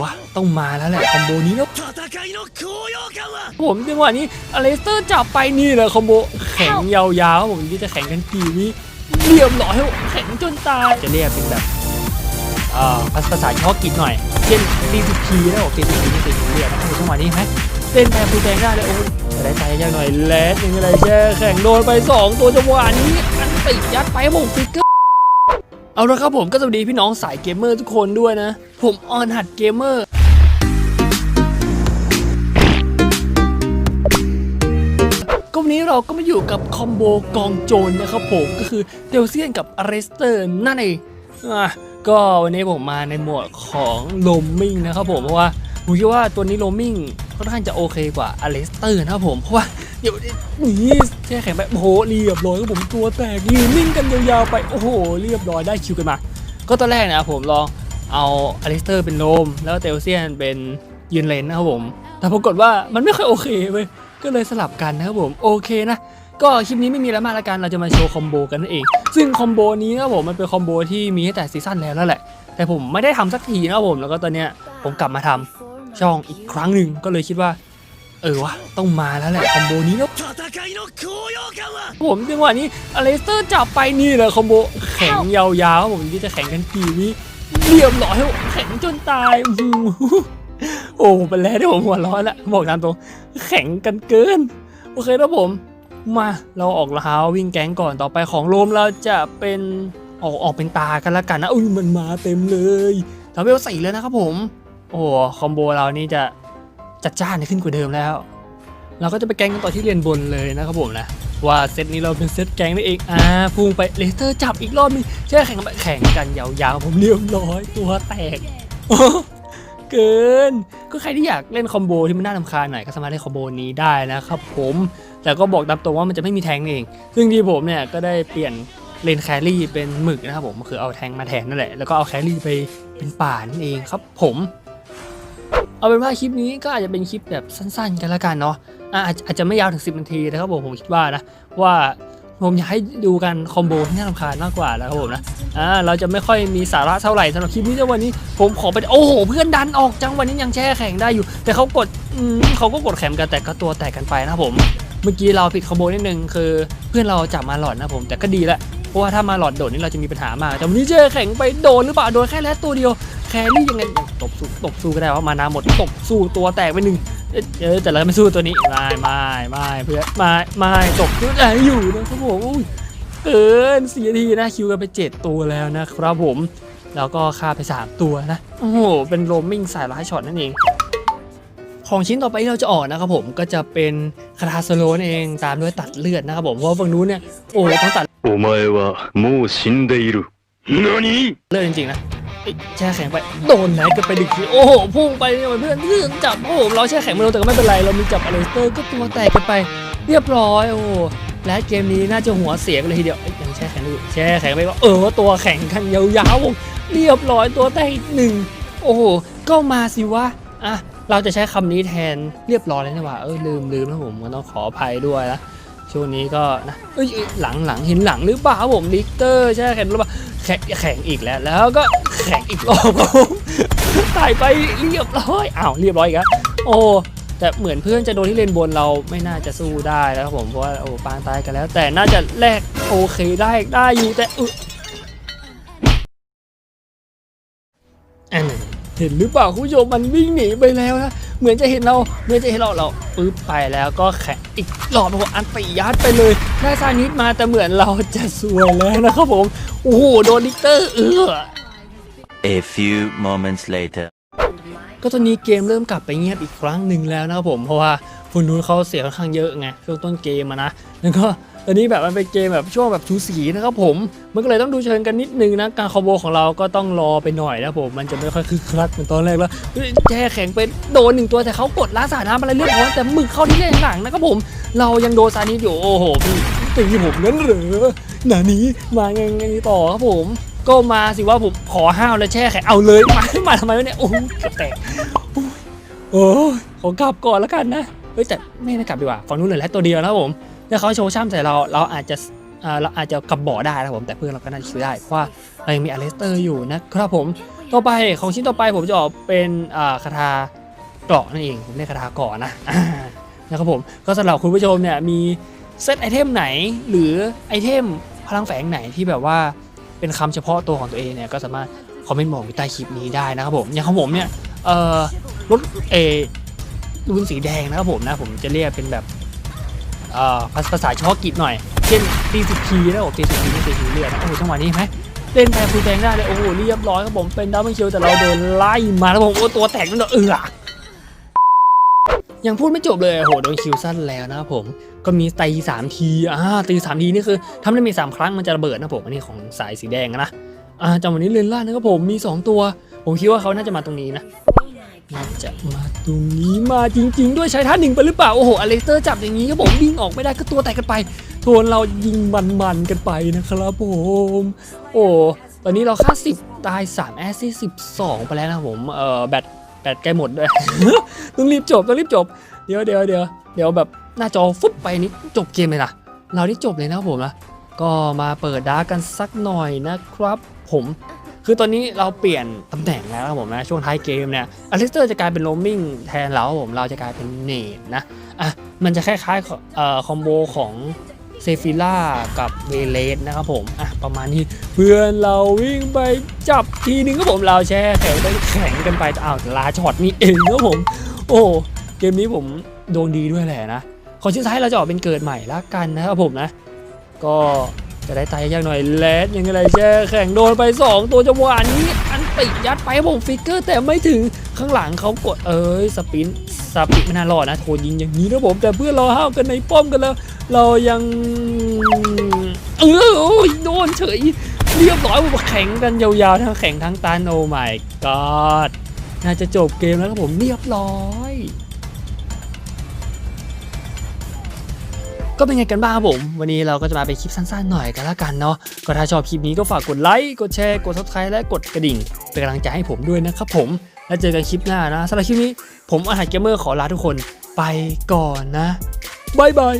ว่ต้องมาแล้วแหละคอมโบนี้แล้วผมจังหวะนี้อเลสเตอร์จับไปนี่แหละคอมโบแข็งยาวๆผมนี่จะแข่งกันปีนี้เรียมหล่อให้แข็งจนตายจะเรียกเป็นแบบภาษาเฉพาะกิจหน่อย เช่น DCP แล้วเ DCP นี่เป็เรียมโอ้จังหวะนี้ไหมเต้นแทนฟูแดงได้เลยโอ้จะได้ใจยากหน่อยแลดยังไงแช่แข่งโดนไป 2 ตัวจังหวะนี้อันติดยัดไปผมฟิกเกอร์ เอาละครับผมก็สวัสดีพี่น้องสายเกมเมอร์ทุกคนด้วยนะ ผมออนหัดเกมเมอร์ก็วันนี้เราก็มาอยู่กับคอมโบกองโจรนะครับผมก็คือเดลเซียนกับอเรสเตอร์นั่นเองอะก็วันนี้ผมมาในหมวดของโลมมิงนะครับผมเพราะว่าผมคิดว่าตัวนี้โลมมิง ค่อนข้างจะโอเคกว่าอเรสเตอร์นะครับผมเพราะว่าเดี๋ยวนี่แช่แข็งไปโอ้โหเรียบร้อยครับผมตัวแตกยืนนิ่งกันยาวๆไปโอ้โหเรียบร้อยได้คิวกันมา ก็ตอนแรกนะผมลองเอาอเรสเตอร์เป็นโลมแล้วเตลเซียนเป็นยืนเลนนะครับผม แต่ปรากฏว่ามันไม่ค่อยโอเคเว้ยก็เลยสลับกันนะครับผมโอเคนะก็คลิปนี้ไม่มีอะไรมาละกันเราจะมาโชว์คอมโบกันนั่นเอง ซึ่งคอมโบนี้นะครับผมมันเป็นคอมโบที่มีตั้งแต่ซีซั่นแล้วแล้วแหละ แต่ผมไม่ได้ทำสักทีนะครับผมแล้วก็ตอนเนี้ยผมกลับมาทำ ช่องอีกครั้งหนึ่งก็เลยคิดว่า เออวะต้องมาแล้วแหละคอมโบนี้แล้วผมจังหวะนี้อเลสเตอร์จับไปนี่แหละคอมโบแข็งยาวๆผมที่จะแข็งกันกี่นี้เรียบร้อยแข็งจนตายโอ้เป็นแล้วที่ผมหัวร้อนละบอกตามตรงแข็งกันเกิน โอเคแล้วผมมาเราออกลาววิ่งแก๊งก่อนต่อไปของโลมเราจะเป็นออกออกเป็นตากันละกันนะอุ้ยมันมาเต็มเลยทำให้เราใส่เลยนะครับผม โอ้โหคอมโบเรานี่จะจัดจ้านขึ้นกว่าเดิมแล้ว เราก็จะไปแกงกันต่อที่เรียนบนเลยนะครับผมนะ ว่าเซตนี้เราเป็นเซตแกงนั่นเองอ่าพุ่งไปเลสเตอร์จับอีกรอบนึงแช่แข่งกันแข่งกันยาวๆผมเรียบร้อยตัวแตกเกินก็ใครที่อยากเล่นคอมโบที่มันน่ารำคาญหน่อยก็สามารถเล่นคอมโบนี้ได้นะครับผมแต่ก็บอกตามตรงว่ามันจะไม่มีแทงเอง ซึ่งที่ผมเนี่ยก็ได้เปลี่ยนเลนแครี่เป็นหมึกนะครับผมก็คือเอาแทงมาแทนนั่นแหละแล้วก็เอาแครี่ไปเป็นป่านั่นเองครับผม เอาเป็นว่าคลิปนี้ก็อาจจะเป็นคลิปแบบสั้นๆ กันละกันเนาะอ่าจอาจจะไม่ยาวถึง 10นาทีนะครับผมผมคิดว่านะว่าผมอยากให้ดูกันคอมโบที่น่ารำคาญมากกว่าแล้วครับผมนะอ่าเราจะไม่ค่อยมีสาระเท่าไหร่สำหรับคลิปนี้ในวันนี้ ผมขอไปโอ้โห เพื่อนดันออกจังวันนี้ยังแช่แข่งได้อยู่ แต่เขากดอืมเขาก็กดแข่งกันแต่ก็ตัวแตกกันไปนะผมเมื่อกี้เราผิดคอมโบนิดนึงคือเพื่อนเราจับมาหลอดนะผมแต่ก็ดีละเพราะว่าถ้ามาหลอดโดดนี่เราจะมีปัญหามากแต่วันนี้แช่แข่งไปโดนหรือเปล่าโดนแค่แรดตัวเดียว แครี่ยังไงตบสู้ตบสู้ก็ได้เพราะมานาหมดตบสู้ตัวแตกไปหนึ่งเออแต่เราไม่สู้ตัวนี้ไม่ไม่ไม่เพื่อไม่ไม่ตบได้อยู่นะครับผมเออสี่นาทีนะคิวกันไปเจ็ดตัวแล้วนะครับผม แล้วก็ฆ่าไปสามตัวนะโอ้โหเป็นโรมมิ่งสายร้ายช็อตนั่นเองของชิ้นต่อไปที่เราจะออกนะครับผมก็จะเป็นคาทาสโลนเองตามด้วยตัดเลือดนะครับผมเพราะฝั่งนู้นเนี่ยโอ้โหต้องตัดโอ้ไม่ว่ามูชินเดรูนี่เรื่องจริงๆนะ แช่แข็งไปโดนไหนกันไปดึกทีโอ้โหพุ่งไปเนี่ยเพื่อนเพื่อนจับโอ้โหเราแช่แข็งไม่โดนแต่ก็ไม่เป็นไรเรามีจับอเลสเตอร์ก็ตัวแตกกันไปเรียบร้อยโอ้โหและเกมนี้น่าจะหัวเสียกันเลยทีเดียวยังแช่แข็งอยู่แช่แข็งไปว่าเออตัวแข็งกันยาวๆเรียบร้อยตัวแตกอีกหนึ่งโอ้โหก็มาสิวะอะเราจะใช้คำนี้แทนเรียบร้อยแล้วนี่หว่าเออลืมลืมนะผมก็ต้องขออภัยด้วยนะ ช่วงนี้ก็นะเอ้ยเอ้ยหลังหลังเห็นหลังหรือเปล่าครับผมลิกเตอร์ใช่แข่งหรือเปล่าแข่งแข่งอีกแล้ว แล้วก็แข่งอีกรอบครับผมตายไปเรียบร้อยอ้าวเรียบร้อยอีกแล้วโอ้แต่เหมือนเพื่อนจะโดนที่เลนบนเราไม่น่าจะสู้ได้แล้วครับผมเพราะว่าโอ้ปางตายกันแล้ว แต่น่าจะแลกโอเคได้ได้อยู่แต่อึอันนั้นเห็นหรือเปล่าคุณผู้ชมมันวิ่งหนีไปแล้วนะเหมือนจะเห็นเราเหมือนจะเห็นเราเราปึ๊บไปแล้วก็แข่ง อีกรอบโอ้โหอันตียัดไปเลยได้ซานิดมาแต่เหมือนเราจะสวยแล้วนะครับผมโอ้โหโดนลิกเตอร์เออ A few moments later. ก็ตอนนี้เกมเริ่มกลับไปเงียบอีกครั้งหนึ่งแล้วนะครับผมเพราะว่าคนนู้นเขาเสียค่อนข้างเยอะไงช่วงต้นเกมอะนะแล้วก็ ตอนนี้แบบมันเป็นเกมแบบช่วงแบบชูสีนะครับผม มันก็เลยต้องดูเชิงกันนิดนึงนะ การคอมโบของเราก็ต้องรอไปหน่อยนะผม มันจะไม่ค่อยคึกคักเหมือนตอนแรกแล้วแช่แข็งไปโดนหนึ่งตัวแต่เขากดล้าสาน้ำอะไรเรียบร้อยแต่หมึกเข้าที่เล่นหลังนะครับผม เรายังโดนซานิอยู่โอ้โหพี่ตีผมนั้นเหรอหนานี้มาไงไงต่อครับผมก็มาสิว่าผมขอห้าวแล้วแช่แข็งเอาเลยมามาทำไมวะเนี่ยโอ้โหแตกโอ้ยขอกลับก่อนแล้วกันนะเฮ้ยแต่ไม่ได้กลับดีกว่าฝั่งนู้นเหลือแค่ตัวเดียวนะครับผม ถ้าเขาโชว์ช่ำใส่เราเราอาจจะเราอาจจะกลับบ่อได้นะครับผมแต่เพื่อนเราก็น่าจะช่วยได้เพราะว่าเรายังมีอเลสเตอร์อยู่นะครับผมต่อไปของชิ้นต่อไปผมจะออกเป็นคาถาเกราะนั่นเองผมเรียกคาถาเกราะนะนะครับผมก็สำหรับคุณผู้ชมเนี่ยมีเซตไอเทมไหนหรือไอเทมพลังแฝงไหนที่แบบว่าเป็นคำเฉพาะตัวของตัวเองเนี่ยก็สามารถคอมเมนต์บอกใต้คลิปนี้ได้นะครับผมอย่างของผมเนี่ยเอ่อรถเอรุนสีแดงนะครับผมนะผมจะเรียกเป็นแบบ ภาษาเฉพาะกิจหน่อย เช่นตีสิบทีแล้วตีสิบทีนี่ตีสิบเลือดนะโอ้โหจังหวะนี้ไหมเล่นแพ้ฟูแทงได้เลยโอ้โหเรียบร้อยครับผมเป็นดับเบิลคิวแต่เราโดนไล่มาแล้วผมโอ้ตัวแตกนั่นเออยังพูดไม่จบเลยโอ้โหโดนคิวสั้นแล้วนะครับผมก็มีตีสามทีอ่าตีสามทีนี่คือทำได้มีสามครั้งมันจะระเบิดนะผมอันนี้ของสายสีแดงนะอ่าจังหวะนี้เลนล่านะครับผมมีสองตัว ผมคิดว่าเขาน่าจะมาตรงนี้นะ น่าจะมาตรงนี้มาจริง ๆ ด้วยใช้ท่าหนึ่งไปหรือเปล่า โอ้โหอเลสเตอร์จับอย่างนี้ครับผมวิ่งออกไม่ได้ก็ตัวแตกกันไปโทนเรายิงมันๆกันไปนะครับผมโอ้ตอนนี้เราค่า 10 ตาย 3 แอสซิส12 ไปแล้วนะผมเออแบตแบตใกล้หมดด้วยต้องรีบจบต้องรีบจบเดี๋ยวเดี๋ยวเดี๋ยวเดี๋ยวแบบหน้าจอฟุบไปนี่จบเกมเลยนะเราได้จบเลยนะครับผมนะก็มาเปิดดาร์กกันสักหน่อยนะครับผม คือตอนนี้เราเปลี่ยนตำแหน่งแล้วนะครับผมนะช่วงท้ายเกมเนี่ยอลิสเตอร์จะกลายเป็นโรมมิ่งแทนเราครับผมเราจะกลายเป็นเนตนะอะมันจะคล้ายๆเอ่อคอมโบของเซฟิล่ากับเวเลสนะครับผมอะประมาณนี้เพื่อนเราวิ่งไปจับทีนึงครับผมเราแช่แข็งไปแข็งกันไปอ้าวลาช็อตนี่เองครับผม โอ้เกมนี้ผมดวงดีด้วยแหละนะขอชิ้นท้ายเราจะออกเป็นเกิดใหม่ละกันนะครับผมนะ ก็ จะได้ตายยากหน่อยแลดยังไงแช่แข่งโดนไป 2 ตัวจังหวะนี้ อันติยัดไปผมฟิกเกอร์แต่ไม่ถึงข้างหลังเขากดเอ้ยสปินสปินไม่น่ารอดนะโทนยิงอย่างนี้นะผม แต่เพื่อนเราห้าวกันในป้อมกันแล้ว เรายังเออโดนเฉย เรียบร้อยผมแข่งกันยาวๆทั้งแข่งทั้งตันโอ้ my god น่าจะจบเกมแล้วครับผมเรียบร้อย ก็เป็นไงกันบ้างผม วันนี้เราก็จะมาเป็นคลิปสั้นๆหน่อยกันละกันเนาะก็ถ้าชอบคลิปนี้ก็ฝากกดไลค์กดแชร์กด subscribe และกดกระดิ่ง เป็นกำลังใจให้ผมด้วยนะครับผม แล้วเจอกันคลิปหน้านะสำหรับคลิปนี้ ผมอาหารเกมเมอร์ขอลาทุกคนไปก่อนนะบายบาย